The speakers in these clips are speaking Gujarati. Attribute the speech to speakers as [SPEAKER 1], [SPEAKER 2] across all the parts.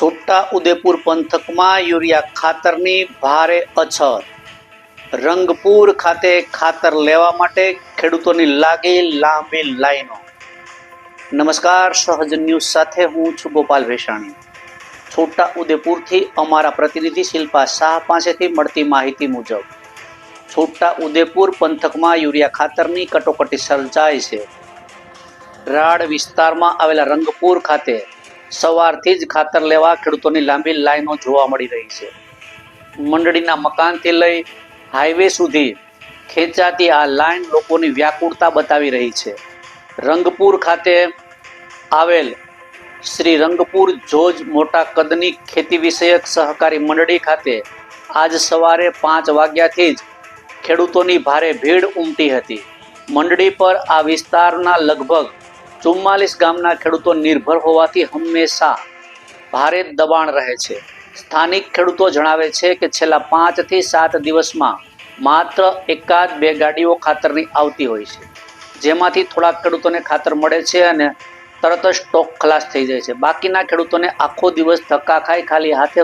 [SPEAKER 1] છોટા ઉદેપુર પંથકમાં યુરિયા ખાતરની ભારે અછત. રંગપુર ખાતે ખાતર લેવા માટે ખેડૂતોની લાગી લાંબી લાઈનો. નમસ્કાર, સહજ ન્યૂઝ સાથે હું છું ગોપાલ ભેસાણી. છોટા ઉદેપુરથી અમારા પ્રતિનિધિ શિલ્પા શાહ પાસેથી મળતી માહિતી મુજબ, છોટા ઉદેપુર પંથકમાં યુરિયા ખાતરની કટોકટી સર્જાય છે. રાડ વિસ્તારમાં આવેલા રંગપુર ખાતે સવારથી જ ખાતર લેવા ખેડૂતોની લાંબી લાઈનો જોવા મળી રહી છે. મંડળીના મકાનથી લઈ હાઈવે સુધી ખેંચાતી આ લાઈન લોકોની વ્યાકુળતા બતાવી રહી છે. રંગપુર ખાતે આવેલ શ્રી રંગપુર જોજ મોટા કદની ખેતી વિષયક સહકારી મંડળી ખાતે આજ સવારે પાંચ વાગ્યાથી જ ખેડૂતોની ભારે ભીડ ઉમટી હતી. મંડળી પર આ વિસ્તારના લગભગ ચુમ્માલીસ ગામના ખેડૂતો નિર્ભર હોવાથી હંમેશા ભારે દબાણ રહે છે. સ્થાનિક ખેડૂતો જણાવે છે કે છેલ્લા પાંચથી સાત દિવસમાં માત્ર એકાદ બે ગાડીઓ ખાતરની આવતી હોય છે, જેમાંથી થોડાક ખેડૂતોને ખાતર મળે છે અને તરત જ સ્ટોક ખલાસ થઈ જાય છે. બાકીના ખેડૂતોને આખો દિવસ ધક્કા ખાઈ ખાલી હાથે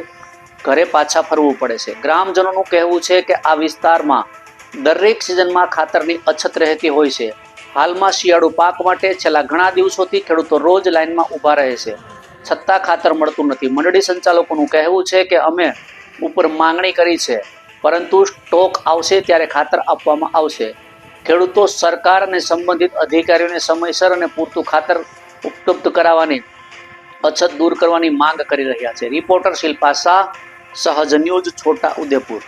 [SPEAKER 1] ઘરે પાછા ફરવું પડે છે. ગ્રામજનોનું કહેવું છે કે આ વિસ્તારમાં દરેક સિઝનમાં ખાતરની અછત રહેતી હોય છે. હાલમાં શિયાળુ પાક માટે છેલ્લા ઘણા દિવસોથી ખેડૂતો રોજ લાઇનમાં ઊભા રહે છે. છતાં ખાતર મળતું નથી. મંડળી સંચાલકોનું કહેવું છે કે અમે ઉપર માંગણી કરી છે, પરંતુ સ્ટોક આવશે ત્યારે ખાતર આપવામાં આવશે. ખેડૂતો સરકાર અને સંબંધિત અધિકારીઓને સમયસર અને પૂરતું ખાતર ઉપલબ્ધ કરાવવાની અછત દૂર કરવાની માંગ કરી રહ્યા છે. રિપોર્ટર શિલ્પા શાહ, સહજ ન્યૂઝ, છોટા ઉદેપુર.